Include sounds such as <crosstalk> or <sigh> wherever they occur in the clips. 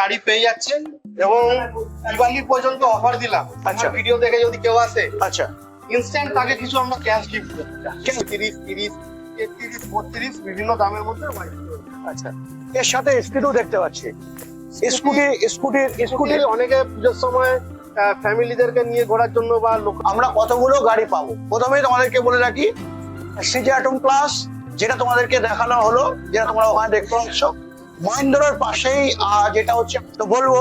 গাড়ি পেয়ে যাচ্ছেন এবং দিওয়ালি পর্যন্ত অফার দিলাম। আচ্ছা। ভিডিও দেখে যদি কেউ আসে আচ্ছা। ইনস্ট্যান্ট তাকে কিছু আমরা ক্যাশ গিফট তিরিশ তিরিশ একত্রিশ বত্রিশ বিভিন্ন দামের মধ্যে আচ্ছা। এর সাথে স্কুটিও দেখতে পাচ্ছি। স্কুটি স্কুটির স্কুটির স্কুটি। অনেকে পুজোর সময় ফ্যামিলিদেরকে নিয়ে ঘোরার জন্য বা লোক আমরা কতগুলো গাড়ি পাবো? প্রথমেই তোমাদেরকে বলে রাখি সিজি অ্যাটম প্লাস যেটা তোমাদেরকে দেখানো হলো যেটা তোমরা ওখানে দেখতে পাচ্ছ মহেন্দ্রর পাশেই যেটা হচ্ছে তো বলব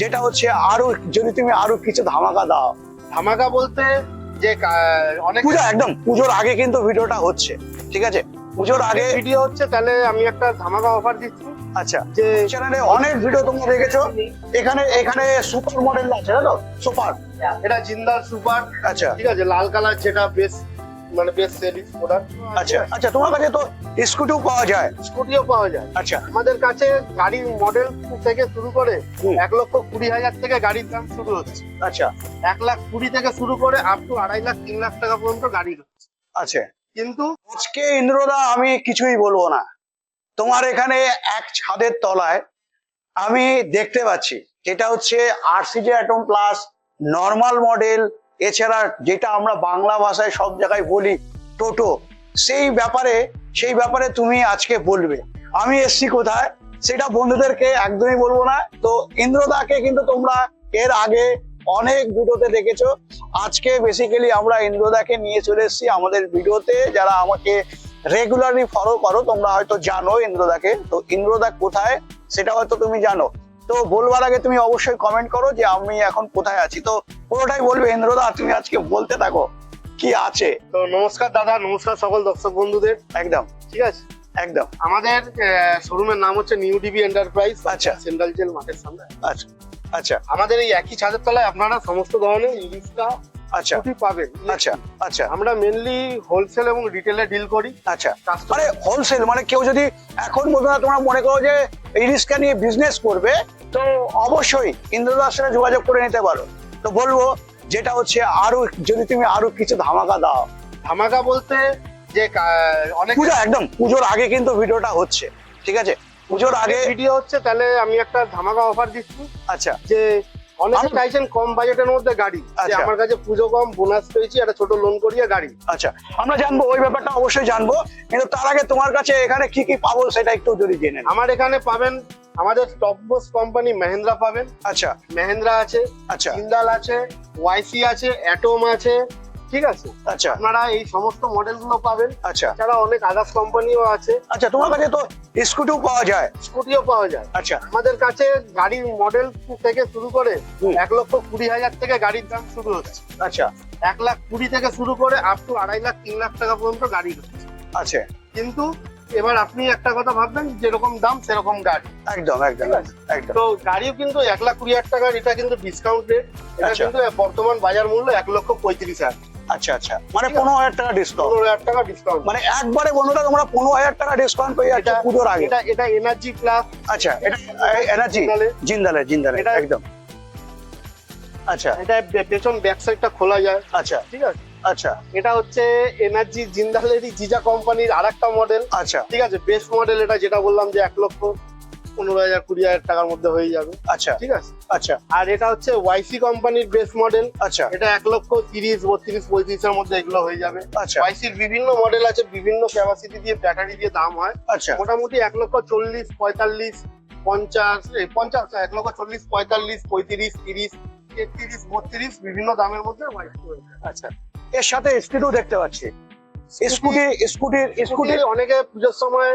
যেটা হচ্ছে আরও যদি তুমি আরও কিছু ধামাকা দাও। ধামাকা বলতে যে অনেক পুজো একদম পুজোর আগে কিন্তু ভিডিওটা হচ্ছে ঠিক আছে? পুজোর আগে ভিডিও হচ্ছে তাহলে আমি একটা ধামাকা অফার দিচ্ছি। আচ্ছা যে চ্যানেলে অনেক ভিডিও তোমরা দেখেছ। এখানে এখানে সুপার মডেল আছে তাই তো সুপার এটা জিন্দাল সুপার আচ্ছা। ঠিক আছে লাল কালার যেটা বেশ মানে বেশ সেলিং প্রোডাক্ট আচ্ছা আচ্ছা তোমার কাছে তো স্কুটিও পাওয়া যায়। স্কুটিও পাওয়া যায়। আচ্ছা। আমাদের কাছে গাড়ির মডেল থেকে শুরু করে এক লক্ষ কুড়ি হাজার থেকে গাড়ির দাম শুরু হচ্ছে। আচ্ছা। এক লাখ কুড়ি থেকে শুরু করে আপ টু আড়াই লাখ তিন লাখ টাকা পর্যন্ত গাড়ি রয়েছে আচ্ছা। কিন্তু আজকে ইন্দ্রদা আমি কিছুই বলব না। তোমার এখানে এক ছাদের তলায় আমি দেখতে পাচ্ছি যেটা হচ্ছে RCJ atom plus normal model এছাড়া যেটা আমরা বাংলা ভাষায় সব জায়গায় বলি টোটো, সেই ব্যাপারে সেই ব্যাপারে তুমি আজকে বলবে। আমি এসছি কোথায়? সেটা বন্ধুদেরকে একদমই বলব না। তো ইন্দ্রদাকে কিন্তু তোমরা এর আগে অনেক ভিডিওতে দেখেছ। আজকে বেসিক্যালি আমরা ইন্দ্রদাকে নিয়ে চলে এসেছি আমাদের ভিডিওতে। যারা আমাকে রেগুলারলি ফলো করো, তোমরা হয়তো জানো ইন্দ্রদাকে। তো ইন্দ্রদা কোথায়, সেটা হয়তো তুমি জানো। তো বলবার আগে তুমি অবশ্যই কমেন্ট করো যে আমি এখন কোথায় আছি। তো পুরোটাই বলবে ইন্দ্রদা তুমি আজকে বলতে থাকো কি আছে? তো নমস্কার দাদা নমস্কার সকল দর্শক বন্ধুদের। একদম। ঠিক আছে? একদম। আমাদের শোরুমের নাম হচ্ছে নিউ ডিবি এন্টারপ্রাইজ আচ্ছা। সেন্ট্রাল জেল মাঠের সামনে। আচ্ছা। আচ্ছা। আমাদের এই একই ছাদের তলায় আপনারা সমস্ত ধরনের ইলিশটা আচ্ছা। স্কুটি পাবেন। আচ্ছা আচ্ছা। আমরা মেনলি হোলসেল এবং রিটেলে ডিল করি। আচ্ছা। মানে হোলসেল মানে কেউ যদি এখন বন্ধুরা তোমরা মনে করো যে এই রিস্কা নিয়ে বিজনেস করবে তো অবশ্যই ইন্দ্রদার সাথে যোগাযোগ করে নিতে পারো। তো বলব যেটা হচ্ছে আরও যদি তুমি আরও কিছু ধামাকা দাও। ধামাকা বলতে যে অনেক পুজো একদম পুজোর আগে কিন্তু ভিডিওটা হচ্ছে ঠিক আছে? পুজোর আগে ভিডিও হচ্ছে তাহলে আমি একটা ধামাকা অফার দিচ্ছি। আচ্ছা। যে অনেকে চাইছেন কম বাজেটের মধ্যে গাড়ি। আচ্ছা। আমার কাছে পুজো কম বোনাস পেয়েছি একটা ছোট লোন করিয়ে গাড়ি। আচ্ছা আমরা জানব ওই ব্যাপারটা অবশ্যই জানব। কিন্তু তার আগে তোমার কাছে এখানে কি কি পাবো সেটা একটু যদি জেনে আমার এখানে পাবেন আমাদের টপ বস কোম্পানি মেহেন্দ্রা পাবেন। আচ্ছা। মেহেন্দ্রা আছে আচ্ছা। জিন্দাল আছে ওয়াইসি আছে অ্যাটম আছে ঠিক আছে? আচ্ছা। আপনারা এই সমস্ত মডেলগুলো পাবেন। আচ্ছা। এছাড়া অনেক আদার্স কোম্পানিও আছে। আচ্ছা তোমার কাছে তো স্কুটিও পাওয়া যায়। স্কুটিও পাওয়া যায়। আচ্ছা। আমাদের কাছে গাড়ির মডেল থেকে শুরু করে এক লক্ষ কুড়ি হাজার থেকে গাড়ির দাম শুরু হচ্ছে। আচ্ছা। এক লাখ কুড়ি থেকে শুরু করে আপ টু আড়াই লাখ তিন লাখ টাকা পর্যন্ত গাড়ি হচ্ছে। আচ্ছা। কিন্তু এবার আপনি একটা কথা ভাববেন যেরকম দাম সেরকম গাড়ি। একদম একদম একদম। তো গাড়িও কিন্তু এক লাখ কুড়ি হাজার টাকার এটা কিন্তু ডিসকাউন্ট রেট এটা আচ্ছা। কিন্তু বর্তমান বাজার মূল্য এক লক্ষ পঁয়ত্রিশ হাজার। আচ্ছা আচ্ছা। মানে পনেরো হাজার টাকা ডিসকাউন্ট পনেরো হাজার টাকা ডিসকাউন্ট মানে একবারে বন্ধুরা তোমরা পনেরো হাজার টাকা ডিসকাউন্ট পেয়ে যাচ্ছ পুজোর আগে। এটা এটা এনার্জি প্লাস আচ্ছা এটা এনার্জি। জিন্দালে। জিন্দালে এটা- একদম। আচ্ছা। এটা পেছন ব্যাক সাইডটা খোলা যায়। আচ্ছা। ঠিক আছে? আচ্ছা। এটা হচ্ছে এনার্জি জিন্দালেরই জিজা কোম্পানির আর একটা মডেল আচ্ছা। ঠিক আছে? বেস্ট মডেল এটা যেটা বললাম যে এক লক্ষ। পনেরো হাজার কুড়ি হাজার টাকার মধ্যে হয়ে যাবে। আচ্ছা। ঠিক আছে? আচ্ছা। আর এটা হচ্ছে ওয়াইসি কোম্পানির বেস্ট মডেল আচ্ছা। এটা এক লক্ষ তিরিশ বত্রিশ পঁয়ত্রিশের মধ্যে এগুলো হয়ে যাবে। আচ্ছা। ওয়াইসির বিভিন্ন মডেল আছে বিভিন্ন ক্যাপাসিটি দিয়ে ব্যাটারি দিয়ে দাম হয়। আচ্ছা। মোটামুটি এক লক্ষ চল্লিশ পঁয়তাল্লিশ পঞ্চাশ পঞ্চাশ এক লক্ষ চল্লিশ পঁয়তাল্লিশ পঁয়ত্রিশ তিরিশ তেত্রিশ বত্রিশ বিভিন্ন দামের মধ্যে আচ্ছা। এর সাথে স্কুটিও দেখতে পাচ্ছি। স্কুটি স্কুটির স্কুটি স্কুটি অনেকে পুজোর সময়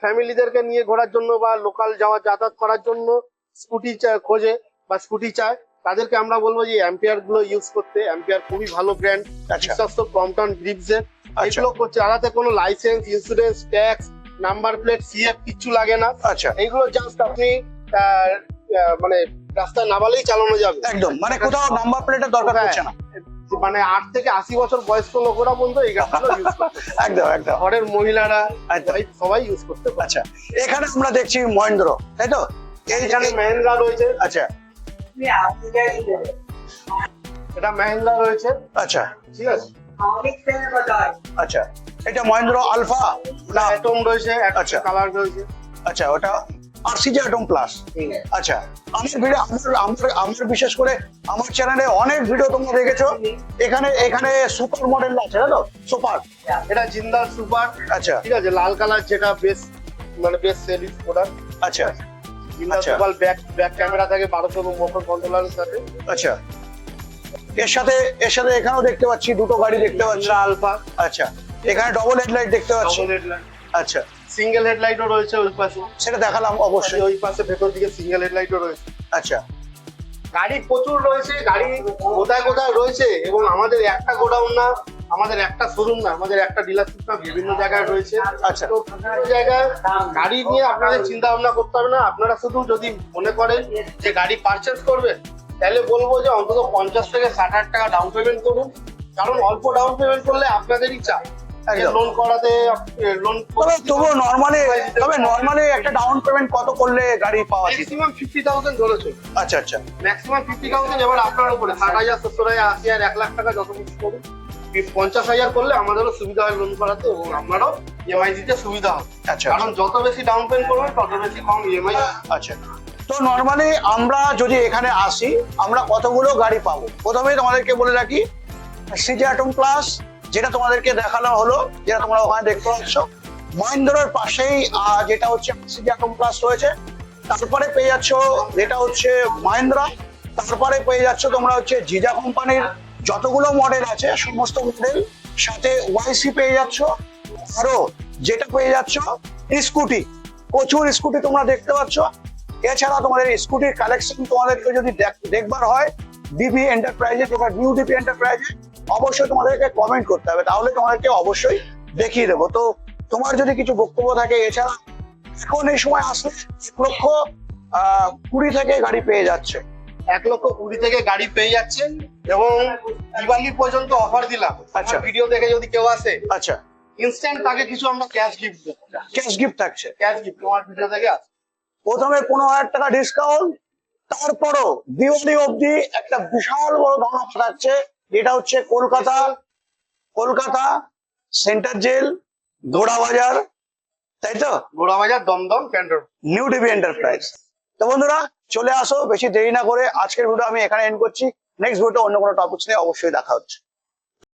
ফ্যামিলিদেরকে নিয়ে ঘোরার জন্য বা লোকাল যাওয়া যাতায়াত করার জন্য স্কুটি খোঁজে বা স্কুটি চায় তাদেরকে আমরা বলব যে অ্যাম্পিয়ারগুলো ইউজ করতে। অ্যাম্পিয়ার খুবই ভালো ব্র্যান্ড আচ্ছা। বিশ্বস্ত কমটন গ্রিপস এর এগুলো চালাতে কোনো licence insurance tax number plate CF কিচ্ছু লাগে না। আচ্ছা। এইগুলো জাস্ট আপনি মানে রাস্তায় নামালেই চালানো যাবে। একদম। মানে কোথাও নাম্বার প্লেটের দরকার হ্যাঁ। পড়ছে না। মানে আট থেকে আশি বছর বয়স্ক লোকেরা পর্যন্ত এই ইউজ করতে। <laughs> একদম একদম। ঘরের মহিলারা সবাই- ইউজ করতে। আচ্ছা এখানে আমরা দেখছি মহেন্দ্র তাই তো? এই এখানে মেহেন্দ্রা রয়েছে। আচ্ছা। এটা মেহেন্দ্রা রয়েছে। আচ্ছা। ঠিক আছে? আচ্ছা। এটা মহেন্দ্র আলফা? না। অ্যাটম রয়েছে। আচ্ছা। কালার রয়েছে। আচ্ছা ওটা প্লাস আচ্ছা আমার ভিডিও আমার আমার আমার বিশেষ করে আমার চ্যানেলে অনেক ভিডিও তোমরা দেখেছ। এখানে এখানে সুপার মডেল আছে তাই তো সুপার এটা জিন্দাল সুপার আচ্ছা। ঠিক আছে লাল কালার যেটা মানে সেলিং প্রোডাক্ট আচ্ছা। Jindal. Super back back camera থাকে বারোশো মোটর কন্ট্রোলারের সাথে। আচ্ছা। এর সাথে এর সাথে এখানেও দেখতে পাচ্ছি দুটো গাড়ি দেখতে পাচ্ছি। আলফা আচ্ছা। এখানে ডবল হেডলাইট দেখতে পাচ্ছি। আচ্ছা। সিঙ্গেল হেডলাইটও রয়েছে ওই পাশে। সেটা দেখালাম অবশ্যই। ওই পাশে ভেতর দিকে সিঙ্গেল হেডলাইটও রয়েছে। আচ্ছা। গাড়ি প্রচুর রয়েছে গাড়ি কোথায় কোথায় রয়েছে এবং আমাদের একটা গোডাউন না আমাদের একটা শোরুম না আমাদের একটা ডিলারশিপ না বিভিন্ন জায়গায় রয়েছে। আচ্ছা। তো বিভিন্ন জায়গায় গাড়ি নিয়ে আপনাদের চিন্তা ভাবনা করতে হবে না আপনারা শুধু যদি মনে করেন যে গাড়ি পারচেস করবেন তাহলে বলব যে অন্তত পঞ্চাশ থেকে ষাট হাজার টাকা ডাউন পেমেন্ট করুন। কারণ অল্প ডাউন পেমেন্ট করলে আপনাদেরই চাপ। একদম। লোন করাতে লোন তবে তবুও নর্মালি তবে নর্মালি একটা ডাউন পেমেন্ট কত করলে গাড়ি পাওয়া যায়? ম্যাক্সিমাম ফিফটি থাউজেন্ড ধরেছে। আচ্ছা আচ্ছা। ম্যাক্সিমাম ফিফটি থাউজেন্ড এবার আপনার উপরে ষাট হাজার সত্তর হাজার আশি হাজার এক লাখ টাকা যত কিছু করুন পঞ্চাশ হাজার করলে আমাদেরও সুবিধা হয় লোন করাতে এবং আপনারও ইএমআই দিতে সুবিধা হবে। আচ্ছা কারণ যত বেশি ডাউন পেমেন্ট করবেন তত বেশি কম ইএমআই আচ্ছা। তো নর্মালি আমরা যদি এখানে আসি আমরা কতগুলো গাড়ি পাবো? প্রথমে তোমাদেরকে বলে রাখি সিজি অ্যাটম প্লাস যেটা তোমাদেরকে দেখানো হলো, যেটা তোমরা ওখানে দেখতে পাচ্ছ। মহেন্দ্রের পাশেই যেটা হচ্ছে প্লাস রয়েছে। তারপরে পেয়ে যাচ্ছ, যেটা হচ্ছে মহেন্দ্রা। তারপরে পেয়ে যাচ্ছ তোমরা হচ্ছে জিজা কোম্পানির যতগুলো মডেল আছে, সমস্ত মডেল সাথে ওয়াইসি পেয়ে যাচ্ছ। আরও যেটা পেয়ে যাচ্ছ স্কুটি প্রচুর স্কুটি তোমরা দেখতে পাচ্ছ। এছাড়া তোমাদের স্কুটির কালেকশন তোমাদেরকে যদি দেখ- দেখবার হয় ডিপি এন্টারপ্রাইজে নিউ ডিপি এন্টারপ্রাইজে অবশ্যই তোমাদেরকে কমেন্ট করতে হবে। তাহলে তোমাদেরকে অবশ্যই দেখিয়ে দেবো। তো তোমার যদি কিছু বক্তব্য থাকে এছাড়া এখন এই সময় আসলে এক লক্ষ কুড়ি থেকে গাড়ি পেয়ে যাচ্ছে। এক লক্ষ কুড়ি থেকে গাড়ি পেয়ে যাচ্ছেন এবং দিওয়ালি পর্যন্ত অফার দিলাম। আচ্ছা। ভিডিও দেখে যদি কেউ আসে আচ্ছা। ইনস্ট্যান্ট তাকে কিছু আমরা ক্যাশ গিফট দেবো। ক্যাশ গিফট থাকছে। ক্যাশ গিফট তোমার ভিডিও থেকে আসে। প্রথমে পনেরো হাজার টাকা ডিসকাউন্ট তারপরও দিওয়ালি অবধি একটা বিশাল বড় ধারণা থাকছে। যেটা হচ্ছে কলকাতা কলকাতা সেন্টার জেল গোড়া বাজার তাই তো? Ghorabazar Dumdum new DB enterprise. তো বন্ধুরা চলে আসো বেশি দেরি না করে আজকের ভিডিও আমি এখানে এন্ড করছি। নেক্সট ভিডিও অন্য কোনো টপিকস নিয়ে অবশ্যই দেখা হচ্ছে।